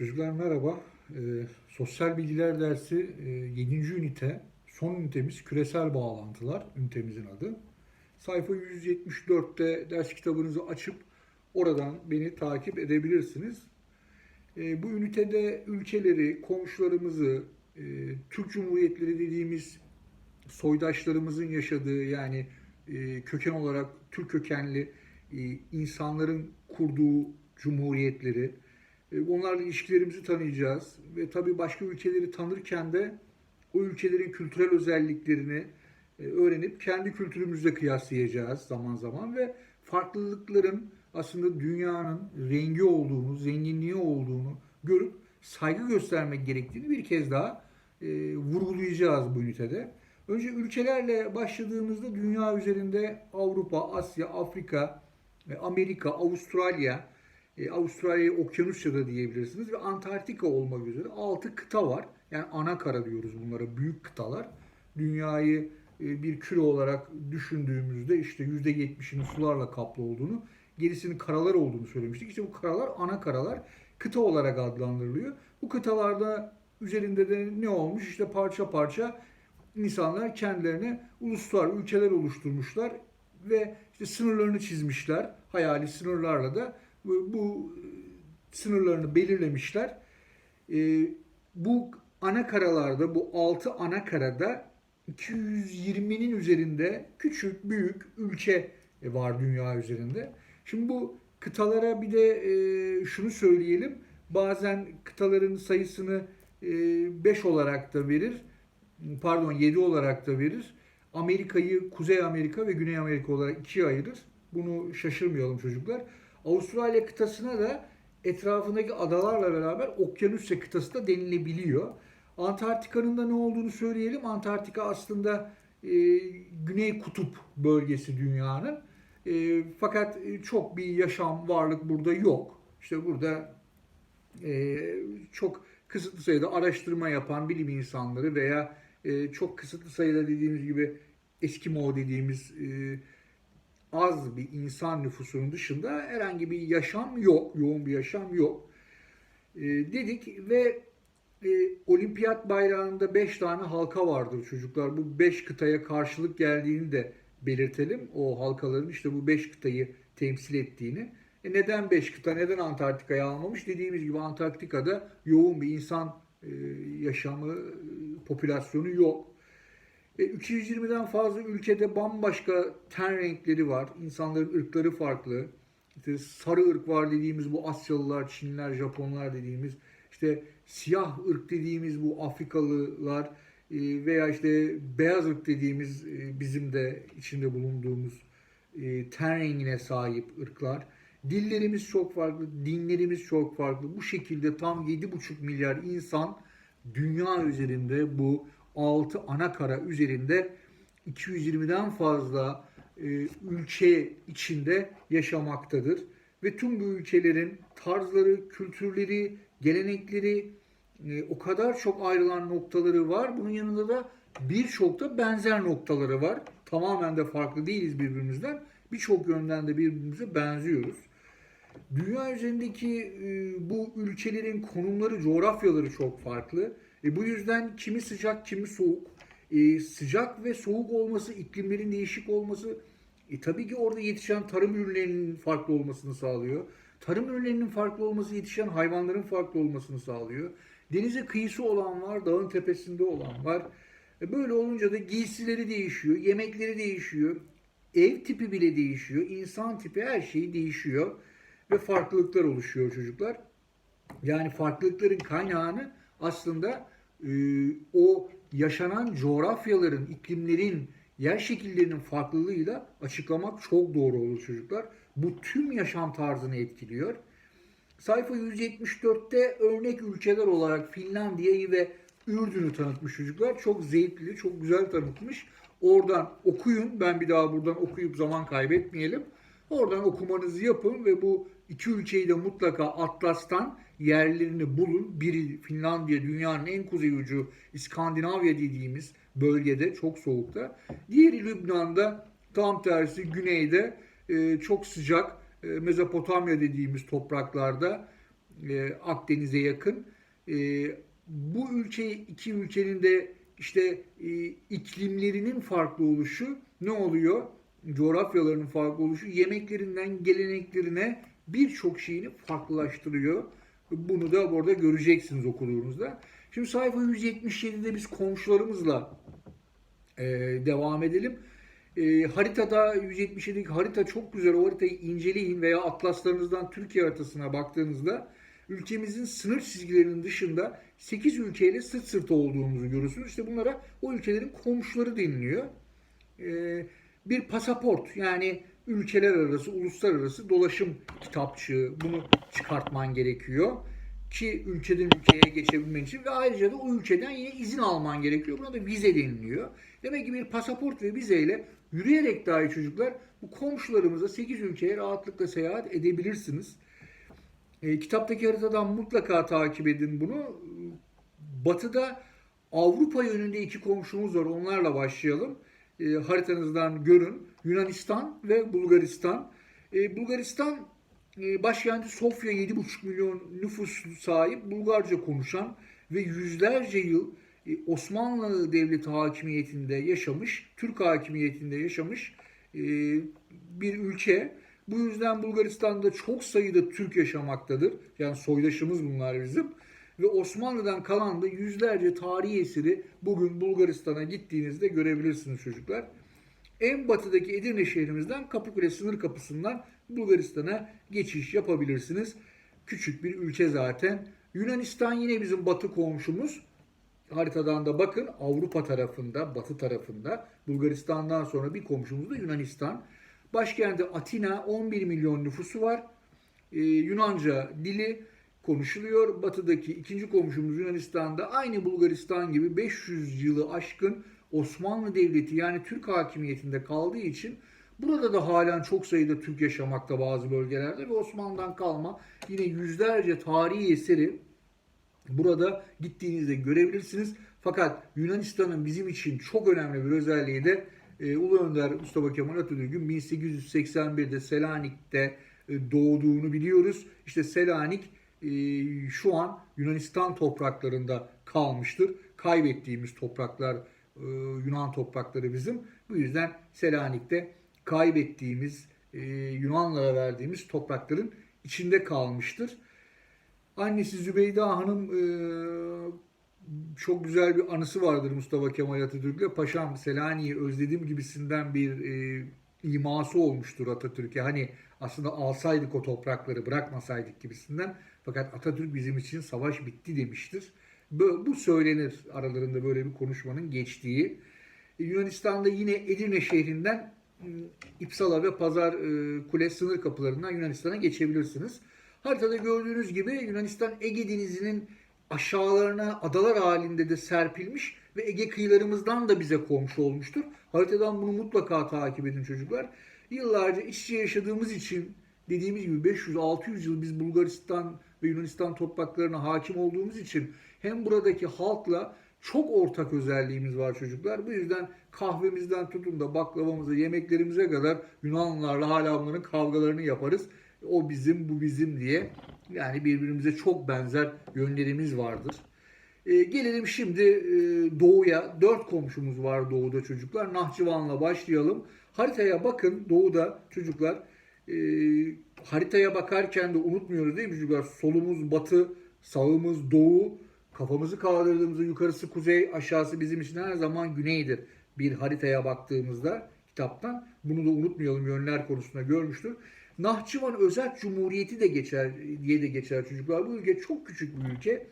Çocuklar merhaba. Ee, sosyal bilgiler dersi e, 7. ünite. Son ünitemiz küresel bağlantılar. Ünitemizin adı. Sayfa 174'te ders kitabınızı açıp oradan beni takip edebilirsiniz. Ee, bu ünitede ülkeleri, komşularımızı, e, Türk Cumhuriyetleri dediğimiz soydaşlarımızın yaşadığı yani e, köken olarak Türk kökenli e, insanların kurduğu cumhuriyetleri, e, onlarla ilişkilerimizi tanıyacağız ve tabii başka ülkeleri tanırken de o ülkelerin kültürel özelliklerini e, öğrenip kendi kültürümüzle kıyaslayacağız zaman zaman ve farklılıkların aslında dünyanın rengi olduğunu, zenginliği olduğunu görüp saygı göstermek gerektiğini bir kez daha e, vurgulayacağız bu ünitede. Önce ülkelerle başladığımızda dünya üzerinde Avrupa, Asya, Afrika, e, Amerika, Avustralya, e, Avustralya'yı Okyanusya da diyebilirsiniz ve Antarktika olmak üzere 6 kıta var. Yani ana kara diyoruz bunlara, büyük kıtalar. Dünyayı e, bir küre olarak düşündüğümüzde işte %70'inin sularla kaplı olduğunu, gerisinin karalar olduğunu söylemiştik. İşte bu karalar ana karalar kıta olarak adlandırılıyor. Bu kıtalarda üzerinde de ne olmuş? İşte parça parça insanlar kendilerine uluslar, ülkeler oluşturmuşlar ve işte sınırlarını çizmişler. Hayali sınırlarla da bu, bu sınırlarını belirlemişler. Ee, bu ana karalarda, bu 6 ana karada 220'nin üzerinde küçük, büyük ülke var dünya üzerinde. Şimdi bu kıtalara bir de e, şunu söyleyelim. Bazen kıtaların sayısını 5 olarak da verir. Pardon 7 olarak da verir. Amerika'yı Kuzey Amerika ve Güney Amerika olarak ikiye ayırır. Bunu şaşırmayalım çocuklar. Avustralya kıtasına da etrafındaki adalarla beraber Okyanusya kıtası da denilebiliyor. Antarktika'nın da ne olduğunu söyleyelim. Antarktika aslında e, Güney Kutup bölgesi dünyanın. E, fakat çok bir yaşam, varlık burada yok. İşte burada e, çok kısıtlı sayıda araştırma yapan bilim insanları veya e, çok kısıtlı sayıda dediğimiz gibi Eskimo dediğimiz e, az bir insan nüfusunun dışında herhangi bir yaşam yok, yoğun bir yaşam yok e, dedik ve e, olimpiyat bayrağında 5 tane halka vardır çocuklar. Bu 5 kıtaya karşılık geldiğini de belirtelim. O halkaların işte bu 5 kıtayı temsil ettiğini. E neden 5 kıta, neden Antarktika'yı almamış? Dediğimiz gibi Antarktika'da yoğun bir insan e, yaşamı, e, popülasyonu yok. E, 220'den fazla ülkede bambaşka ten renkleri var. İnsanların ırkları farklı. İşte sarı ırk var dediğimiz bu Asyalılar, Çinliler, Japonlar dediğimiz. işte siyah ırk dediğimiz bu Afrikalılar e, veya işte beyaz ırk dediğimiz e, bizim de içinde bulunduğumuz e, ten rengine sahip ırklar. Dillerimiz çok farklı, dinlerimiz çok farklı. Bu şekilde tam 7,5 milyar insan dünya üzerinde bu 6 ana kara üzerinde 220'den fazla e, ülke içinde yaşamaktadır. Ve tüm bu ülkelerin tarzları, kültürleri, gelenekleri e, o kadar çok ayrılan noktaları var. Bunun yanında da birçok da benzer noktaları var. Tamamen de farklı değiliz birbirimizden. Birçok yönden de birbirimize benziyoruz. Dünya üzerindeki e, bu ülkelerin konumları, coğrafyaları çok farklı. E, bu yüzden kimi sıcak, kimi soğuk. E, sıcak ve soğuk olması, iklimlerin değişik olması e, tabii ki orada yetişen tarım ürünlerinin farklı olmasını sağlıyor. Tarım ürünlerinin farklı olması yetişen hayvanların farklı olmasını sağlıyor. Denize kıyısı olan var, dağın tepesinde olan var. E, böyle olunca da giysileri değişiyor, yemekleri değişiyor, ev tipi bile değişiyor, insan tipi her şey değişiyor ve farklılıklar oluşuyor çocuklar. Yani farklılıkların kaynağını aslında e, o yaşanan coğrafyaların, iklimlerin, yer şekillerinin farklılığıyla açıklamak çok doğru olur çocuklar. Bu tüm yaşam tarzını etkiliyor. Sayfa 174'te örnek ülkeler olarak Finlandiya'yı ve Ürdün'ü tanıtmış çocuklar. Çok zevkli, çok güzel tanıtmış. Oradan okuyun. Ben bir daha buradan okuyup zaman kaybetmeyelim. Oradan okumanızı yapın ve bu iki ülkeyi de mutlaka Atlas'tan yerlerini bulun. Biri Finlandiya dünyanın en kuzey ucu İskandinavya dediğimiz bölgede çok soğukta. Diğeri Lübnan'da tam tersi güneyde e, çok sıcak e, Mezopotamya dediğimiz topraklarda e, Akdeniz'e yakın. E, bu ülke iki ülkenin de işte e, iklimlerinin farklı oluşu ne oluyor? Coğrafyalarının farklı oluşu yemeklerinden geleneklerine birçok şeyini farklılaştırıyor. Bunu da burada göreceksiniz okuduğunuzda. Şimdi sayfa 177'de biz komşularımızla e, devam edelim. E, haritada 177'deki harita çok güzel. O haritayı inceleyin veya atlaslarınızdan Türkiye haritasına baktığınızda ülkemizin sınır çizgilerinin dışında 8 ülkeyle sırt sırta olduğumuzu görürsünüz. İşte bunlara o ülkelerin komşuları deniliyor. E, bir pasaport yani ülkeler arası, uluslararası dolaşım kitapçığı bunu çıkartman gerekiyor ki ülkeden ülkeye geçebilmen için ve ayrıca da o ülkeden yine izin alman gerekiyor. Buna da vize deniliyor. Demek ki bir pasaport ve vizeyle yürüyerek dahi çocuklar bu komşularımıza 8 ülkeye rahatlıkla seyahat edebilirsiniz. E, kitaptaki haritadan mutlaka takip edin bunu. Batıda Avrupa yönünde iki komşumuz var. Onlarla başlayalım. E, haritanızdan görün. Yunanistan ve Bulgaristan. E, Bulgaristan e, başkenti Sofya 7,5 milyon nüfus sahip, Bulgarca konuşan ve yüzlerce yıl e, Osmanlı Devleti hakimiyetinde yaşamış, Türk hakimiyetinde yaşamış e, bir ülke. Bu yüzden Bulgaristan'da çok sayıda Türk yaşamaktadır. Yani soydaşımız bunlar bizim. Ve Osmanlı'dan kalan da yüzlerce tarihi eseri bugün Bulgaristan'a gittiğinizde görebilirsiniz çocuklar. En batıdaki Edirne şehrimizden Kapıkule sınır kapısından Bulgaristan'a geçiş yapabilirsiniz. Küçük bir ülke zaten. Yunanistan yine bizim batı komşumuz. Haritadan da bakın Avrupa tarafında, batı tarafında. Bulgaristan'dan sonra bir komşumuz da Yunanistan. Başkenti Atina 11 milyon nüfusu var. Ee, Yunanca dili konuşuluyor. Batıdaki ikinci komşumuz Yunanistan'da aynı Bulgaristan gibi 500 yılı aşkın Osmanlı Devleti yani Türk hakimiyetinde kaldığı için burada da halen çok sayıda Türk yaşamakta bazı bölgelerde ve Osmanlı'dan kalma yine yüzlerce tarihi eseri burada gittiğinizde görebilirsiniz. Fakat Yunanistan'ın bizim için çok önemli bir özelliği de e, Ulu Önder Mustafa Kemal Atatürk'ün 1881'de Selanik'te e, doğduğunu biliyoruz. İşte Selanik şu an Yunanistan topraklarında kalmıştır. Kaybettiğimiz topraklar e, Yunan toprakları bizim. Bu yüzden Selanik'te kaybettiğimiz e, Yunanlara verdiğimiz toprakların içinde kalmıştır. Annesi Zübeyde Hanım e, çok güzel bir anısı vardır Mustafa Kemal Atatürk'le. Paşam Selanik'i özledim gibisinden bir iması olmuştur Atatürk'e. Hani aslında alsaydık o toprakları bırakmasaydık gibisinden. Fakat Atatürk bizim için savaş bitti demiştir. Bu, bu söylenir aralarında böyle bir konuşmanın geçtiği. E, Yunanistan'da yine Edirne şehrinden İpsala ve Pazar e, Kule sınır kapılarından Yunanistan'a geçebilirsiniz. Haritada gördüğünüz gibi Yunanistan Ege Denizi'nin aşağılarına adalar halinde de serpilmiş ve Ege kıyılarımızdan da bize komşu olmuştur. Haritadan bunu mutlaka takip edin çocuklar. Yıllarca iç içe yaşadığımız için dediğimiz gibi 500-600 yıl biz Bulgaristan ve Yunanistan topraklarına hakim olduğumuz için hem buradaki halkla çok ortak özelliğimiz var çocuklar. Bu yüzden kahvemizden tutun da baklavamıza, yemeklerimize kadar Yunanlılarla hala bunların kavgalarını yaparız. O bizim, bu bizim diye. Yani birbirimize çok benzer yönlerimiz vardır. E, gelelim şimdi e, doğuya. Dört komşumuz var doğuda çocuklar. Nahçıvan'la başlayalım. Haritaya bakın doğuda çocuklar. E, haritaya bakarken de unutmuyoruz değil mi çocuklar? Solumuz batı, sağımız doğu. Kafamızı kaldırdığımızda yukarısı kuzey, aşağısı bizim için her zaman güneydir. Bir haritaya baktığımızda kitaptan bunu da unutmayalım yönler konusunda görmüştür. Nahçıvan Özel Cumhuriyeti de geçer diye de geçer çocuklar. Bu ülke çok küçük bir ülke.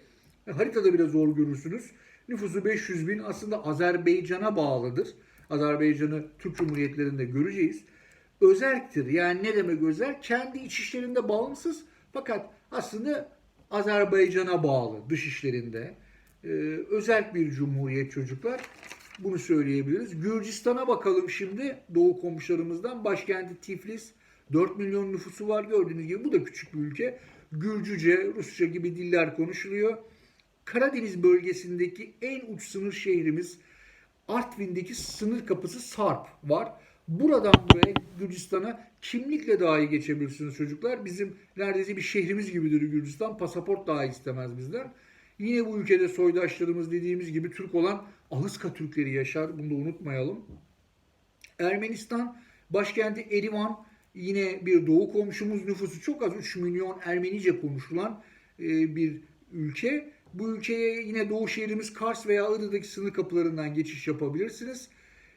Haritada bile zor görürsünüz. Nüfusu 500 bin aslında Azerbaycan'a bağlıdır. Azerbaycan'ı Türk Cumhuriyetlerinde göreceğiz. Özerktir. Yani ne demek özel? Kendi iç işlerinde bağımsız fakat aslında Azerbaycan'a bağlı dış işlerinde. Ee, özel bir cumhuriyet çocuklar. Bunu söyleyebiliriz. Gürcistan'a bakalım şimdi. Doğu komşularımızdan. Başkenti Tiflis. 4 milyon nüfusu var gördüğünüz gibi. Bu da küçük bir ülke. Gürcüce, Rusça gibi diller konuşuluyor. Karadeniz bölgesindeki en uç sınır şehrimiz Artvin'deki sınır kapısı Sarp var. Buradan buraya Gürcistan'a kimlikle dahi geçebilirsiniz çocuklar. Bizim neredeyse bir şehrimiz gibidir Gürcistan. Pasaport dahi istemez bizden. Yine bu ülkede soydaşlarımız dediğimiz gibi Türk olan Ahıska Türkleri yaşar. Bunu da unutmayalım. Ermenistan başkenti Erivan yine bir doğu komşumuz nüfusu çok az 3 milyon Ermenice konuşulan e, bir ülke. Bu ülkeye yine doğu şehrimiz Kars veya Iğdır'daki sınır kapılarından geçiş yapabilirsiniz.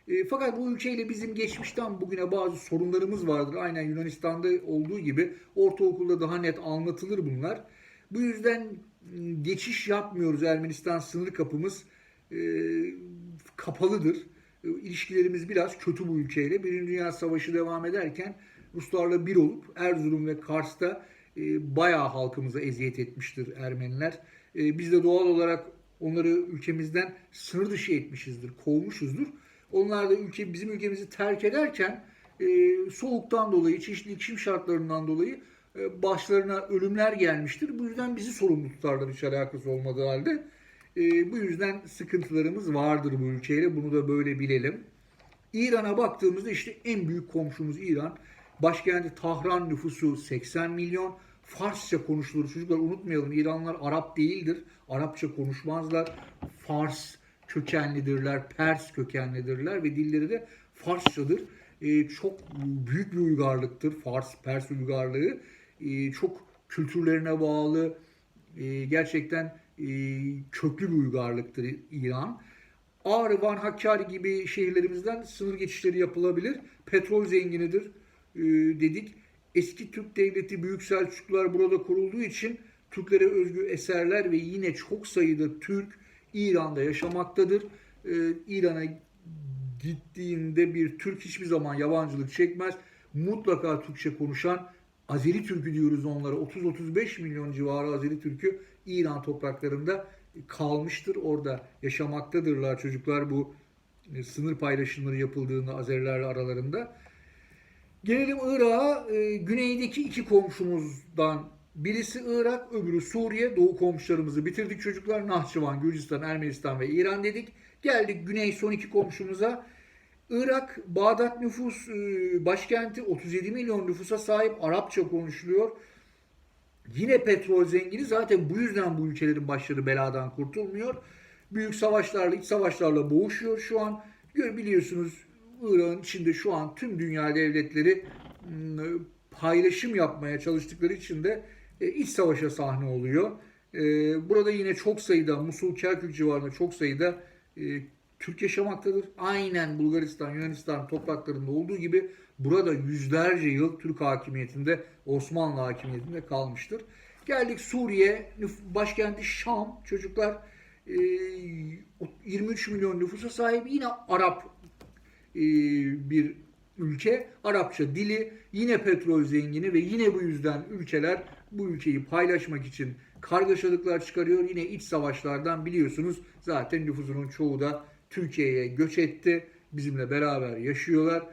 E, fakat bu ülkeyle bizim geçmişten bugüne bazı sorunlarımız vardır. Aynen Yunanistan'da olduğu gibi ortaokulda daha net anlatılır bunlar. Bu yüzden m, geçiş yapmıyoruz. Ermenistan sınır kapımız e, kapalıdır. E, İlişkilerimiz biraz kötü bu ülkeyle. Birinci Dünya Savaşı devam ederken Ruslarla bir olup Erzurum ve Kars'ta e, bayağı halkımıza eziyet etmiştir Ermeniler. E, biz de doğal olarak onları ülkemizden sınır dışı etmişizdir, kovmuşuzdur. Onlar da ülke bizim ülkemizi terk ederken e, soğuktan dolayı, çeşitli iklim şartlarından dolayı e, başlarına ölümler gelmiştir. Bu yüzden bizi sorumlu tutarlar hiç alakası olmadığı halde. E, bu yüzden sıkıntılarımız vardır bu ülkeyle. Bunu da böyle bilelim. İran'a baktığımızda işte en büyük komşumuz İran. Başkenti Tahran nüfusu 80 milyon. Farsça konuşulur. Çocuklar unutmayalım İranlılar Arap değildir. Arapça konuşmazlar. Fars kökenlidirler, Pers kökenlidirler ve dilleri de Farsçadır. Ee, çok büyük bir uygarlıktır Fars, Pers uygarlığı. Ee, çok kültürlerine bağlı, e, gerçekten e, köklü bir uygarlıktır İran. Ağrı, Van, Hakkari gibi şehirlerimizden sınır geçişleri yapılabilir. Petrol zenginidir e, dedik. Eski Türk Devleti Büyük Selçuklular burada kurulduğu için Türklere özgü eserler ve yine çok sayıda Türk İran'da yaşamaktadır. Ee, İran'a gittiğinde bir Türk hiçbir zaman yabancılık çekmez. Mutlaka Türkçe konuşan Azeri Türkü diyoruz onlara. 30-35 milyon civarı Azeri Türkü İran topraklarında kalmıştır. Orada yaşamaktadırlar çocuklar bu e, sınır paylaşımları yapıldığında Azerilerle aralarında. Gelelim Irak'a. E, güneydeki iki komşumuzdan birisi Irak, öbürü Suriye. Doğu komşularımızı bitirdik çocuklar. Nahçıvan, Gürcistan, Ermenistan ve İran dedik. Geldik güney son iki komşumuza. Irak, Bağdat nüfus e, başkenti 37 milyon nüfusa sahip Arapça konuşuluyor. Yine petrol zengini zaten bu yüzden bu ülkelerin başları beladan kurtulmuyor. Büyük savaşlarla, iç savaşlarla boğuşuyor şu an. Biliyorsunuz Irak'ın içinde şu an tüm dünya devletleri paylaşım yapmaya çalıştıkları için de iç savaşa sahne oluyor. E, Burada yine çok sayıda Musul, Kerkük civarında çok sayıda e, Türk yaşamaktadır. Aynen Bulgaristan, Yunanistan topraklarında olduğu gibi burada yüzlerce yıl Türk hakimiyetinde, Osmanlı hakimiyetinde kalmıştır. Geldik Suriye, başkenti Şam. Çocuklar e, 23 milyon nüfusa sahip yine Arap e, bir ülke. Arapça dili yine petrol zengini ve yine bu yüzden ülkeler bu ülkeyi paylaşmak için kargaşalıklar çıkarıyor. Yine iç savaşlardan biliyorsunuz zaten nüfusunun çoğu da Türkiye'ye göç etti. Bizimle beraber yaşıyorlar.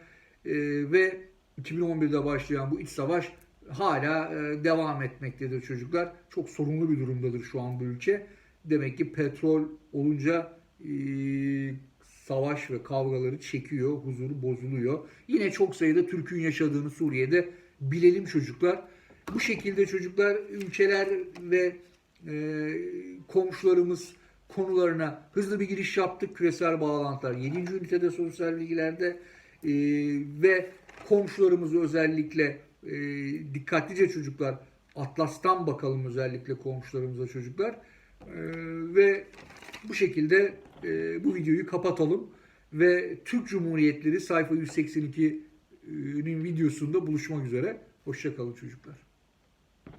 E, ve 2011'de başlayan bu iç savaş hala e, devam etmektedir çocuklar. Çok sorunlu bir durumdadır şu an bu ülke. Demek ki petrol olunca e, savaş ve kavgaları çekiyor, huzuru bozuluyor. Yine çok sayıda Türk'ün yaşadığını Suriye'de bilelim çocuklar. Bu şekilde çocuklar ülkeler ve e, komşularımız konularına hızlı bir giriş yaptık. Küresel bağlantılar 7. ünitede sosyal bilgilerde e, ve komşularımızı özellikle e, dikkatlice çocuklar Atlas'tan bakalım özellikle komşularımıza çocuklar. E, ve bu şekilde e, bu videoyu kapatalım ve Türk Cumhuriyetleri sayfa 182'nin videosunda buluşmak üzere. Hoşçakalın çocuklar.